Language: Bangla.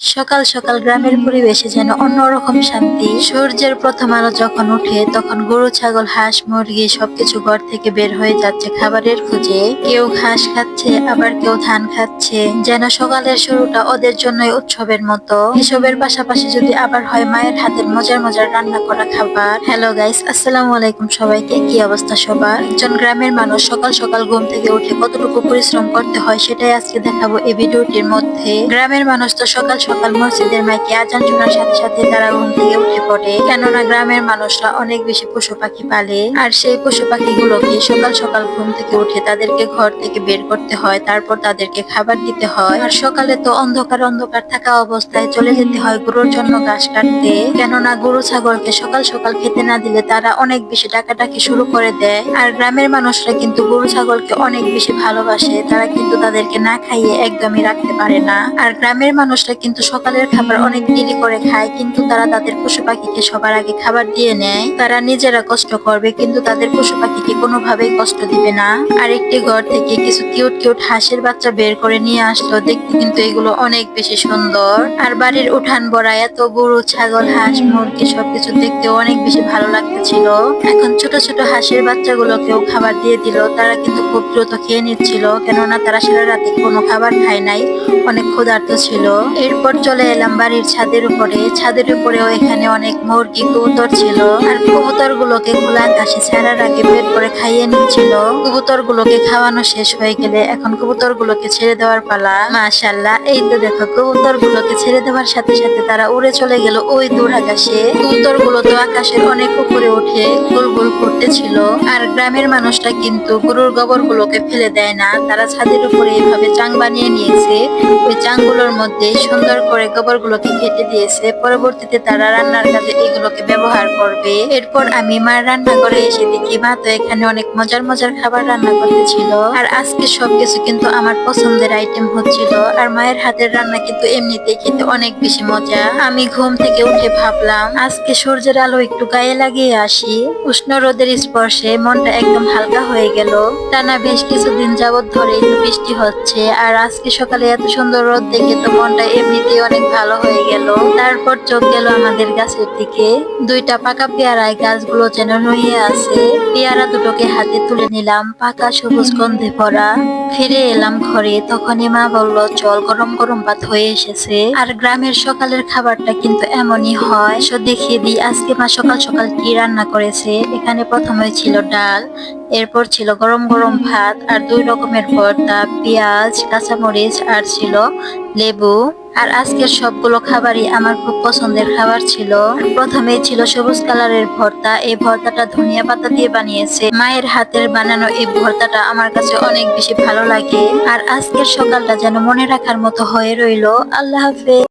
সকাল সকাল গ্রামের পরিবেশে যেন অন্যরকম শান্তি। সূর্যের প্রথম আলো যখন উঠে তখন গরু, ছাগল, হাঁস, মুরগি সবকিছু ঘর থেকে বের হয়ে যাচ্ছে খাবারের খুঁজে। কেউ ঘাস খাচ্ছে, আবার কেউ ধান খাচ্ছে। যেন সকালের শুরুটা ওদের জন্যই উৎসবের মতো। এসবের পাশাপাশি যদি আবার হয় মায়ের হাতের মজার মজার রান্না করা খাবার। হ্যালো গাইস, আসসালামু আলাইকুম সবাইকে। কি অবস্থা সবার? একজন গ্রামের মানুষ সকাল সকাল ঘুম থেকে উঠে কতটুকু পরিশ্রম করতে হয় সেটাই আজকে দেখাবো এই ভিডিওটির মধ্যে। গ্রামের মানুষ তো সকাল সকাল মসজিদের মাইকে আজান শোনার সাথে সাথে তারা ঘুম থেকে উঠে পড়ে। কেননা গ্রামের মানুষরা অনেক বেশি পশু পাখি পালে। আর সেই পশু পাখিগুলোকে সকাল সকাল ঘুম থেকে উঠে তাদেরকে ঘর থেকে বের করতে হয়, তারপর তাদেরকে খাবার দিতে হয়। আর সকালে তো অন্ধকার অন্ধকার থাকা অবস্থায় চলে যেতে হয় গরুর জন্য ঘাস কাটতে। কেননা গরু ছাগলকে সকাল সকাল খেতে না দিলে তারা অনেক বেশি ডাকাডাকি শুরু করে দেয়। আর গ্রামের মানুষরা কিন্তু গরু ছাগলকে অনেক বেশি ভালোবাসে, তারা কিন্তু তাদেরকে না খাইয়ে একদমই রাখতে পারে না। আর গ্রামের মানুষরা কিন্তু সকালের খাবার অনেক দেরি করে খায়, কিন্তু তারা তাদের পশু পাখিকে সবার আগে খাবার দিয়ে নেয়। তারা নিজেরা কষ্ট করবে, কিন্তু তাদের পশু পাখিকে কোনোভাবেই কষ্ট দিবে না। আর একটি ঘর থেকে কিছু কিউট কিউট হাঁসের বাচ্চা বের করে নিয়ে আসলো। দেখতে কিন্তু এগুলো অনেক বেশি সুন্দর। আর বাড়ির উঠান বড়া, এত গরু, ছাগল, হাঁস, মুরগি সবকিছু দেখতে অনেক বেশি ভালো লাগতেছিল। এখন ছোট ছোট হাঁসের বাচ্চাগুলোকেও খাবার দিয়ে দিল। তারা কিন্তু খুব দ্রুত খেয়ে নিচ্ছিল, কেননা তারা সারা রাতে কোনো খাবার খায় নাই, অনেক ক্ষুধার্ত ছিল। এরপর চলে এলাম বাড়ির ছাদের উপরে। ছাদের উপরেও এখানে অনেক মুরগি, কবুতর ছিল আর কবুতর গুলোকে খোলা আকাশে ছাড়ার আগে পেট করে খাইয়ে নিচ্ছিল কবুতর গুলোকে খাওয়ানো শেষ হয়ে গেলে এখন কবুতর গুলোকে ছেড়ে দেওয়ার পালা। মাশাল্লাহ এই তো দেখো কবুতর গুলোকে ছেড়ে দেওয়ার সাথে সাথে তারা উড়ে চলে গেল ওই দূর আকাশে। কবুতরগুলো তো আকাশের অনেক উপরে উঠে গোল গোল করতেছিল। আর গ্রামের মানুষটা কিন্তু গরুর গোবর গুলোকে ফেলে দেয় না। তারা ছাদের উপরে এভাবে চাং বানিয়ে নিয়েছে। ওই চাংগুলোর মধ্যে সুন্দর করে গোবর গুলোকে কেটে দিয়েছে। পরবর্তীতে তারা রান্নার কাজে এগুলোকে ব্যবহার করবে। এরপর আমি মার রান্না করে এসে দেখি মা তো এখানে অনেক মজার মজার খাবার রান্না করতেছিল। আর আজকে সবকিছু কিন্তু আমার পছন্দের আইটেম হচ্ছিল। আর মায়ের হাতের রান্না কিন্তু এমনিতেই খেতে অনেক বেশি মজা। আমি ঘুম থেকে উঠে ভাবলাম, আজকে সূর্যের আলো একটু গায়ে লাগিয়ে আসি। উষ্ণ রোদের স্পর্শে মনটা একদম হালকা হয়ে গেল। টানা বেশ কিছুদিন যাবৎ ধরেই তো বৃষ্টি হচ্ছে। আর আজকে সকালে এত সুন্দর রোদ দেখে তো মনটা এমনিতেই অনেক ভালো হয়ে গেল। তারপর চোখ গেল আমাদের গাছের দিকে। দুইটা পাকা পেয়ারায় গাছগুলো যেন নুয়ে আছে। পেয়ারা দুটোকে হাতে তুলে নিলাম, পাকা সবুজ গন্ধে ভরা। ফিরে এলাম ঘরে, তখনই মা বলল চল গরম গরম ভাত হয়ে এসেছে। আর গ্রামের সকালের খাবারটা কিন্তু এমনই হয়। সো দেখিয়ে দিই, আজকে মা সকাল সকাল কি রান্না করেছে? এখানে প্রথমে ছিল ডাল, এরপর ছিল গরম গরম ভাত, আর দুই রকমের ভর্তা, পেঁয়াজ, কাঁচামরিচ, আর ছিল লেবু। আর আজকের সবগুলো খাবারই আমার খুব পছন্দের খাবার ছিল। প্রথমে ছিল সবুজ কালারের ভর্তা। এই ভর্তাটা ধনিয়া পাতা দিয়ে বানিয়েছে। মায়ের হাতের বানানো এই ভর্তাটা আমার কাছে অনেক বেশি ভালো লাগে। আর আজকের সকালটা যেন মনে রাখার মতো হয়ে রইল। আল্লাহ হাফেজ।